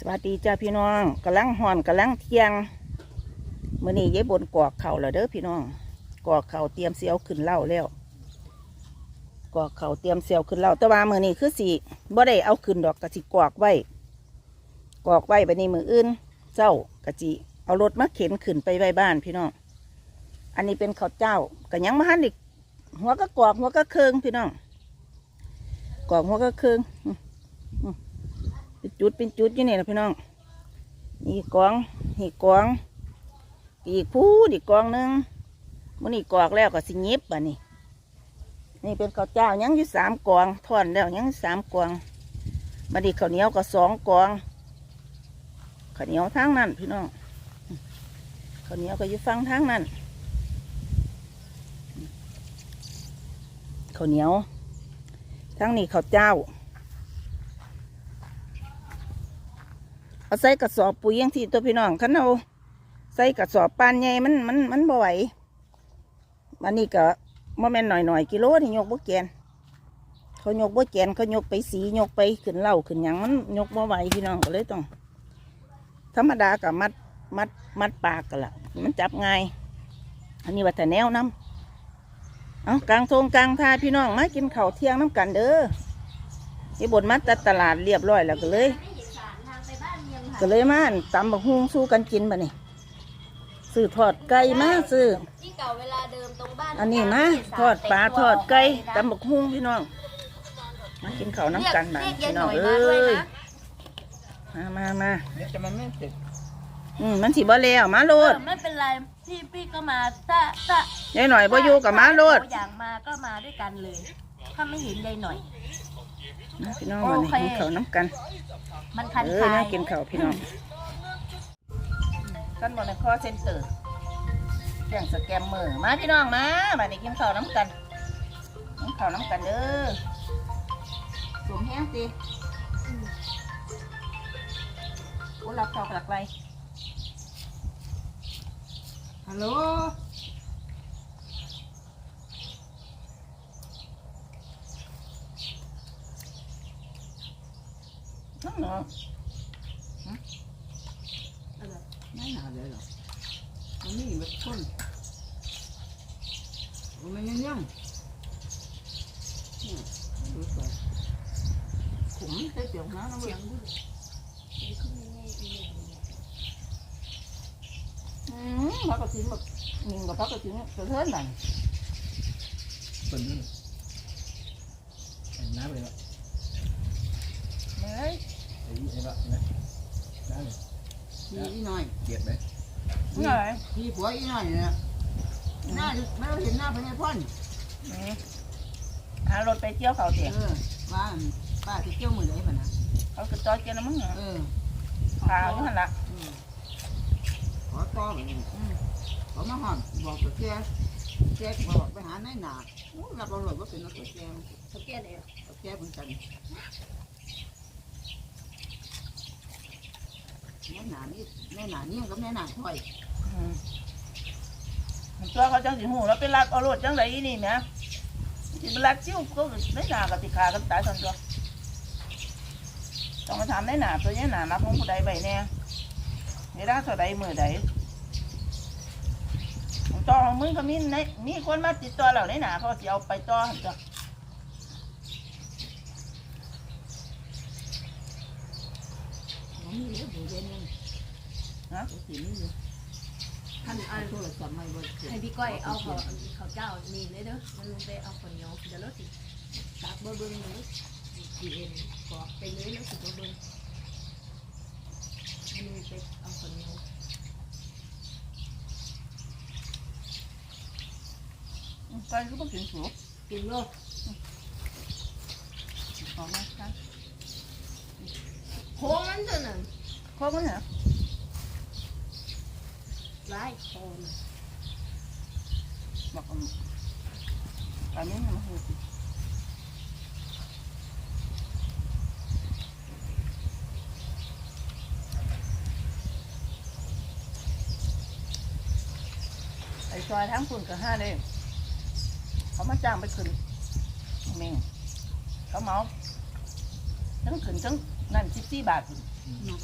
สวัสดีจ้าพี่น้องกำลังหอนกำลังเที่ยงมื่อนี้ยายบนกอกเข่าแล้วเด้อพี่น้องกอกเข่าเตรียมเสียวขึ้นเหล่าแล้วกอกเข่าเตรียมเสียวขึ้นเหล่าแต่ว่ามื่อนี้คือสิบ่ได้เอาขึ้นดอกกะสิกอกไว้กอกไว้ไปในมืออื่นเจ้ากะจิเอารถมาเข็นขึ้นไปไว้บ้านพี่น้องอันนี้เป็นข้าวเจ้ากะยังมาหันอีกหัวก็กอกหัวก็เคืองพี่น้องกอกหัวก็เคือง จุดเป็นจุดอยู่นี่นะพี่น้องนี่กองนี่กอง อีกผู้อีกกองหนึงมันนี่กอกแล้วก็สิยิบอะนี่นี่เป็นข้าวเจ้ายังอยู่สามกองทอนแล้วยังสามกองมาดีข้าวเหนียวก็สองกองข้าวเหนียวทางนั้นพี่น้องข้าวเหนียวก็อยู่ฟังทางนั้นข้าวเหนียวทางนี้ข้าวเจ้า เอาใส่กระสอบปุ๋ยยังที่ตัวพี่น้องคันเอาใส่กระสอบปานใหญ่มันมันมันบ่ไหวมันนี่ก็บ่แม่นหน่อยหน่อยกิโลที่ยกบ่แกนเขายกบ่แกนเขายกไปสียกไปขึ้นเหล้าขึ้นหยังมันยกบ่ไหวพี่น้องก็เลยต้อง ธรรมดากับมัดมัดมัดปากกันละมันจับง่าย อันนี้ว่าแต่แนวน้ำเอากลางทงกลางทาพี่น้องมากินข้าวเที่ยงน้ำกันเด้อนี่บนมัดตัดตลาดเรียบร้อยแล้วก็เลย ก็เลยมาอั่นตำบักฮุงสู้กันกินบ่นี่ซื้อทอดไก่มาซื้อ ที่เก่าเวลาเดิมตรงบ้านอันนี้มาทอดปลาทอดไก่ตำบักฮุงพี่น้อง มากินข้าวน้ำกันบ้านเรียกพี่ยายหน้อน่งอยเอมาด้วย้ยนะมามามาเนี่ยจะมันไม่เสร็จอืมมันสิบ่แล้วมาโลดเออไม่เป็นไรพี่พี่ก็มาถ้าถ้ายายหน่อยบ่อยู่กับมาโลด อยากมาก็มาด้วยกันเลย ถ้าไม่เห็นยายหน่อย นะพี่น้องมานี่โอเคกินข้าวน้ำกัน มันคันเออคาน่ายกินข้าวพี่น้องกันบนในคอเซ็นเตอร์แข่งสแกมเมอร์มาพี่น้องมามาได้กินข้าวน้ำกันกินข้าวน้ำกันเด้อสวมแห้งสิโอ้รับข้าวหลักไรฮัลโหล น้องเนาะไม่หนาเลยหรอมันนี่มันข้นมันยังยังเนี่ยดูไปขุมใส่เสียงน้ำน้ำเสียงอืมพักกระถิ่นแบบนิ่งกับพักกระถิ่นกระเทินหน่อยเป็นนี่เห็นน้ำเลยละ เฮ้ย ไอ้ไอ้ละนะน้ำเลยพี่อีหน่อยเกลียดไหมนี่ไงพี่ผัวอีหน่อยเนี่ยหน้าไม่เราเห็นหน้าพญาพ่อนนี่หารถไปเที่ยวเขาเสียเออว่าป้าที่เที่ยวมือเลยป่ะนะเขาคือจอยเจ้าน้ำมึงเหรอเออขาวอยู่หันละอืมขอต่อแบบนี้อืมขอมาห่อนบอกกับแกแกบอกไปหานายหนาอู้รับเราเลยว่าเป็นนักแกเขาเกลียดเลยแกเป็นกัน แม่หนานี่แม่หนานี่กับแม่หนาถอยอืมมันตัวเขาจังสิหูแล้วไปรักเอารถจังไรนี่แหม่สิไปรักจิ้วก็ไม่หนากับติขากันตายทันตัวต้องมาถามได้หนาตัวนี้หนานับของผู้ใดใบแน่เวลาเท่าใดมือใดของต่อของมึงก็มีในมีคนมาติดต่อเราในหนาเขาสิเอาไปต่อหั่นจ้ะนี่เดี๋ยว เดี๋ยวนี่ฮะสีนี่เลยท่านเอาโทรศัพท์มาบ่ให้พี่ก้อยเอาเขาเขาเจ้านี่เลยเด้อมันลงไปเอาคนเหนียวเดี๋ยวรถสิตักเบอร์เบิ้งเลยดีเอ็นกอกไปเลยแล้วสิเบอร์เบิ้งมันลงไปเอาคนเหนียวไปก็ต้องกินสูงกินโลดออกมาครับโค้งมันจะนั่น โคกมันเหรอไล่โคนบอกอืมตอนนี้มันหูไอ้ซอยทั้งคุณกับห้าเลยเขามาจ้างไปขึ้นแม่งเขาเมาทั้งขึ้นทั้ง นั่นสิบสี่บาทพุ่น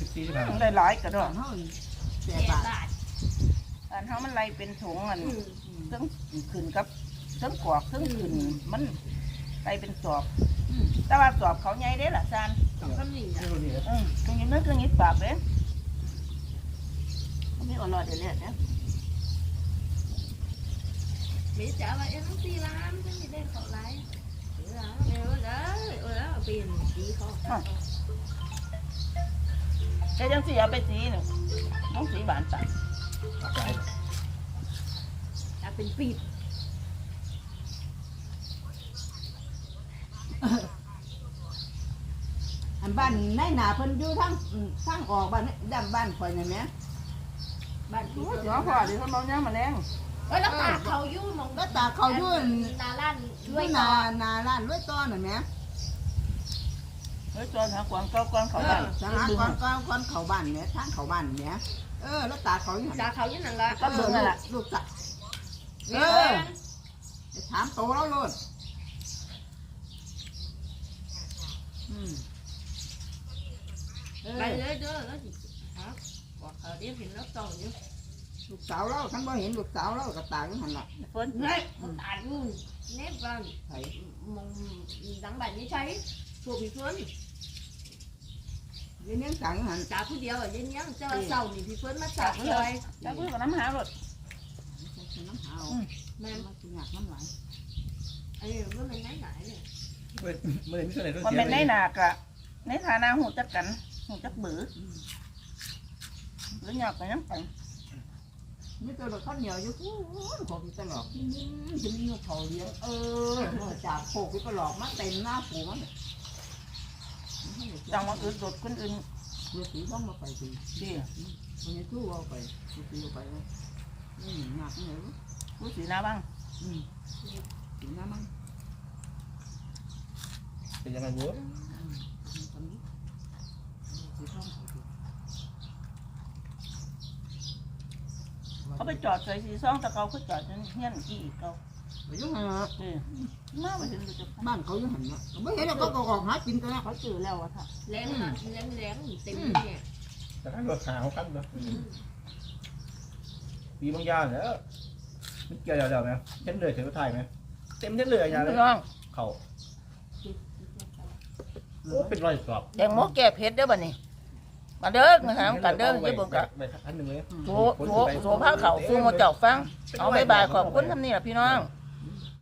สิบสี่สิบห้าได้หลายกระดตออกนเฮาแสแก่บาทบาทอันเฮามันไล่เป็นถุงอันอืมเทั้งขึ้นกับเทั้งกรอกเทั้งขึ้นมันไล่เป็นสอบอืมแต่ว่าสอบเขาใหญ่เด้ล่ะซานสองคำหนึ่งไม่อะรู้นี่นะอืมตรงนี้นึกตรงนี้ปากเด้เขาไม่อร่อยเดี๋ยวเรียกเนี่ยมีจ๋าว่าเอ็นต้องตีร้านจะมีได้เขาไล่เออเออเลยเออแล้วเปลี่ยนสีเขา เอ้จังสีเอาไปสีหนึ่งน้องสีบานตัดปากใจจะเป็นปีบอันบ้านในหนาเพิ่นอยู่ทางอืมทางออกบ้านนี่ด้านบ้านข่อยนั่นแหมบ้านโอ้พี่ยเดี๋ยวพ่อเดี๋ยวเขาเมาเนี้ยมาแรงเออแล้วตาเขายู่มองก็ตาเขาอยู่นั่นนาล้านอด้ยู่วยหต่นาอหนาร้านรวยต้อนนั่นแหม เฮ้ยจอนหากวางเก้ากวางเขาบ้านสหกรณ์ก้อนก้อนเข้าบ้านแหมทางเข้าบ้านแหมเออแล้วตาเขาอยู่หั่นตาเขาอยู่นั่นละก็เบิ่งนั่นแหละลูกตาเอเอออไปถามโตแล้วโลดอืมเออไปเลยเด้อแล้วสิครับบอกเขาเดี๋ยวเห็นแล้วต่ออยู่ลูกสาวเราท่านบ่เห็นลูกสาวเรากับตาอยู่หันละเพิ่นเฮ้ยตาอยู่เน็บบ้านไผมองดังบ้านนี้ใช้ พวกพี่เพื่อนเรียนเลี้ยงสังหันจ่าผู้เดียวยังยังเจ้าเศร้านี่พี่เพื่อนมาจ่าเลยแล้วเพิ่นก็น้ำหาหมดใส่น้ำหาวแม่มากินหนักน้ำไหลายไอ้เมื่อมันไหนไหนเนี่ยเมื่อเมื่อไหร่ไม่ใช่ไหนต้องมันเสียเป็นในเลยหนากะในฐานะหูจักกันหูจักบือหรือหยอกกันยังไปนี่ตัวเราข้าวเหนียวอยู่อู้ของที่ตลอดอืมจะมีงูเขาเลี้ยงเออจากโขกไปก็หลอกมาเต็มหน้าผูมัน จังว่าอื่นโดดคนอื่นเมื่อสีบ้องมาไปสีดีมันยังตู้เอาไปตู้ตีเอาไปเลยนี่หนักเหนียวรู้สีหน้าบ้างอืมสีน้ำมันเป็นยังไงวะตอนนี้สีส้มสีเขาไปจอดใส่สีซ่องตะเกาเขาจอดจนเฮี้ยนกี่เกาไป ยุ่งอะไรเออมาไปถึงจะบ้านเขาอยู่หันเนาะไม่เห็นแล้วก็ออกหากินกันนะ เขาจือแล้วอะค่ะแรงมากแรงแรงเต็มเนี่ยแต่ถ้าเราขาวกันเนาะปีบางอย่างเนี่ยมันเกี่ยวเดี๋ยวไหมเช่นเลยเฉยไทยไหมเต็มเช่นเลยอย่างพี่นี้น้องเขาโอ้เป็นรอยสอบแตงโมแก่เพชรเด้อบัดนี้ มาเด้อมาหากันเด้ออย่าเบิ่งกะไปอันหนึ่งเลยโซโซโซผ้าเขาวสู้หมาเจ้าฟัง เอาบายบายขอบคุณทำนี่ล่ะพี่น้องเ